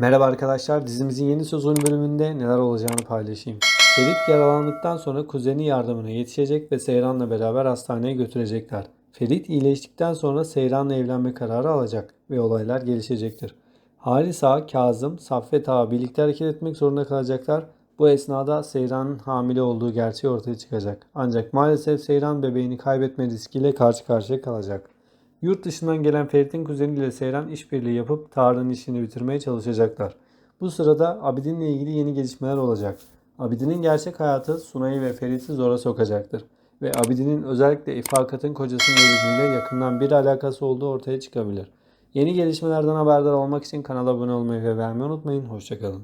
Merhaba arkadaşlar, dizimizin yeni sezon bölümünde neler olacağını paylaşayım. Ferit yaralandıktan sonra kuzeni yardımına yetişecek ve Seyran'la beraber hastaneye götürecekler. Ferit iyileştikten sonra Seyran'la evlenme kararı alacak ve olaylar gelişecektir. Halis Ağa, Kazım, Saffet Ağa birlikte hareket etmek zorunda kalacaklar. Bu esnada Seyran'ın hamile olduğu gerçeği ortaya çıkacak. Ancak maalesef Seyran bebeğini kaybetme riskiyle karşı karşıya kalacak. Yurt dışından gelen Ferit'in kuzeniyle Seyran işbirliği yapıp Tarık'ın işini bitirmeye çalışacaklar. Bu sırada Abidin'le ilgili yeni gelişmeler olacak. Abidin'in gerçek hayatı Sunay'ı ve Ferit'i zora sokacaktır. Ve Abidin'in özellikle İfakat'ın kocasının ölümüyle yakından bir alakası olduğu ortaya çıkabilir. Yeni gelişmelerden haberdar olmak için kanala abone olmayı ve beğenmeyi unutmayın. Hoşçakalın.